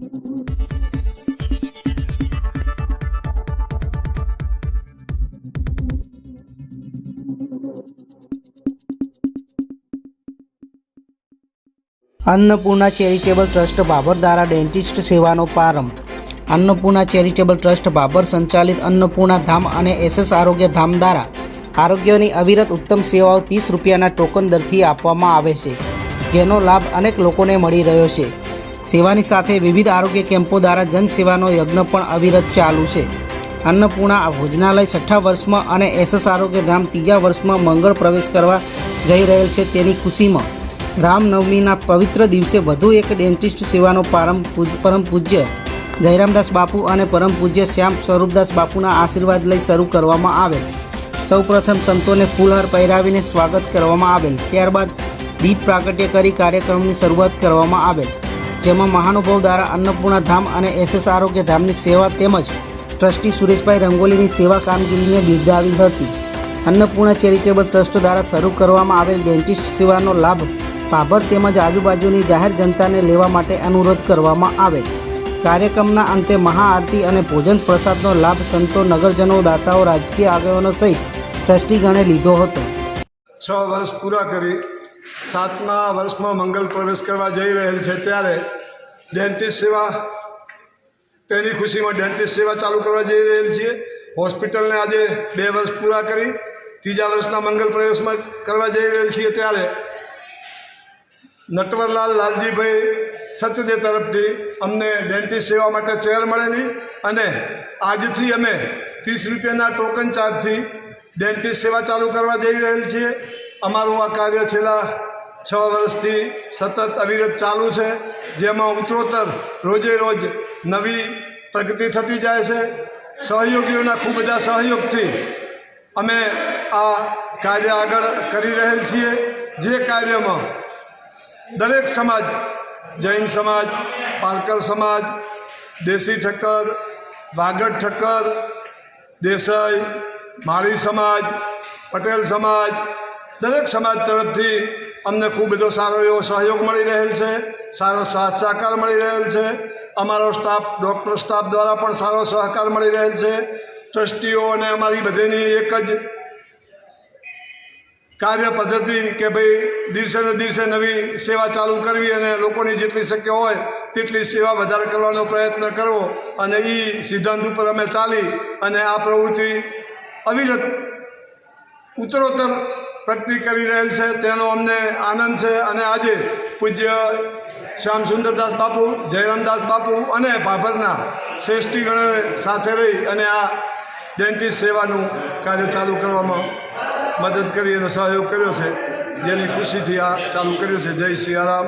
Annapurna charitable trust Babur દ્વારા dentist સેવાનો પ્રારંભ. અન્નપૂર્ણા ચેરિટેબલ ટ્રસ્ટ બાબર સંચાલિત અન્નપૂર્ણા ધામ અને એસએસ આરોગ્ય ધામ દ્વારા આરોગ્યની અવિરત ઉત્તમ સેવાઓ ત્રીસ રૂપિયાના ટોકન દરથી આપવામાં આવે છે, જેનો લાભ અનેક લોકોને મળી રહ્યો છે. સેવાની સાથે વિવિધ આરોગ્ય કેમ્પો દ્વારા જનસેવાનો યજ્ઞ પણ અવિરત ચાલુ છે. અન્નપૂર્ણા ભોજનાલય છઠ્ઠા વર્ષમાં અને એસએસ આરોગ્ય ધામ ત્રીજા વર્ષમાં મંગળ પ્રવેશ કરવા જઈ રહેલ છે તેની ખુશીમાં રામનવમીના પવિત્ર દિવસે વધુ એક ડેન્ટિસ્ટ સેવાનો પ્રારંભ પરમ પૂજ્ય જયરામદાસ બાપુ અને પરમ પૂજ્ય શ્યામ સ્વરૂપદાસ બાપુના આશીર્વાદ લઈ શરૂ કરવામાં આવેલ. સૌપ્રથમ સંતોને ફૂલહાર પહેરાવીને સ્વાગત કરવામાં આવેલ. ત્યારબાદ દીપ પ્રાગટ્ય કરી કાર્યક્રમની શરૂઆત કરવામાં આવેલ. જેમાં મહાનુભાવ દ્વારા અન્નપૂર્ણા ધામ અને એસએસ આરોગ્ય ધામની સેવા તેમજ ટ્રસ્ટી સુરેશભાઈ રંગોલીની સેવા કામગીરીને બિરદાવી હતી. અન્નપૂર્ણા ચેરિટેબલ ટ્રસ્ટ દ્વારા શરૂ કરવામાં આવેલ ડેન્ટિસ્ટ સેવાનો લાભ ભાભર તેમજ આજુબાજુની જાહેર જનતાને લેવા માટે અનુરોધ કરવામાં આવે. કાર્યક્રમના અંતે મહાઆરતી અને ભોજન પ્રસાદનો લાભ સંતો નગરજનો દાતાઓ રાજકીય આગેવાનો સહિત ટ્રસ્ટીગણે લીધો હતો. છ વર્ષ પૂરા કરી સાતમા વર્ષમાં મંગલ પ્રવેશ કરવા જઈ રહેલ છે ત્યારે ડેન્ટિસ્ટ સેવા, તેની ખુશીમાં ડેન્ટિસ્ટ સેવા ચાલુ કરવા જઈ રહેલ છીએ. હોસ્પિટલને આજે બે વર્ષ પૂરા કરી, ત્રીજા વર્ષના મંગલ પ્રવેશમાં કરવા જઈ રહેલ છીએ ત્યારે નટવરલાલ લાલજીભાઈ સચદે તરફથી અમને ડેન્ટિસ્ટ સેવા માટે ચેર મળેલી અને આજથી અમે ત્રીસ રૂપિયાના ટોકન ચાર્જથી ડેન્ટિસ્ટ સેવા ચાલુ કરવા જઈ રહેલ છીએ. અમારું આ કાર્ય છેલ્લા છ વર્ષથી સતત અવિરત ચાલુ છે, જેમાં ઉત્તરોત્તર રોજે રોજ નવી પ્રગતિ થતી જાય છે. સહયોગીઓના ખૂબ બધા સહયોગથી અમે આ કાર્ય આગળ કરી રહેલ છીએ. જે કાર્યમાં દરેક સમાજ, જૈન સમાજ પારકર સમાજ, દેશી ઠક્કર, વાગડ ઠક્કર, દેસાઈ, માળી સમાજ, પટેલ સમાજ દરેક સમાજ તરફથી અમને ખૂબ બધો સારો એવો સહયોગ મળી રહેલ છે, સારો સાથ સહકાર મળી રહેલ છે. અમારો સ્ટાફ, ડૉક્ટર સ્ટાફ દ્વારા પણ સારો સહકાર મળી રહેલ છે. ટ્રસ્ટીઓ અને અમારી બધીની એક જ કાર્ય પદ્ધતિ કે ભાઈ દિવસે ને દિવસે નવી સેવા ચાલુ કરવી અને લોકોની જેટલી શક્ય હોય તેટલી સેવા વધારે કરવાનો પ્રયત્ન કરવો અને એ સિદ્ધાંત ઉપર અમે ચાલી અને આ પ્રવૃત્તિ અવિરત ઉત્તરોત્તર પ્રગતિ કરી રહેલ છે, તેનો અમને આનંદ છે અને આજે પૂજ્ય શ્યામ સુંદરદાસ બાપુ, જયરામદાસ બાપુ અને ભાભરના શ્રેષ્ઠીગણે સાથે રહી અને આ ડેન્ટિસ્ટ સેવાનું કાર્ય ચાલુ કરવામાં મદદ કરી અને સહયોગ કર્યો છે. જેની ખુશીથી આ ચાલુ કર્યું છે. જય સિયારામ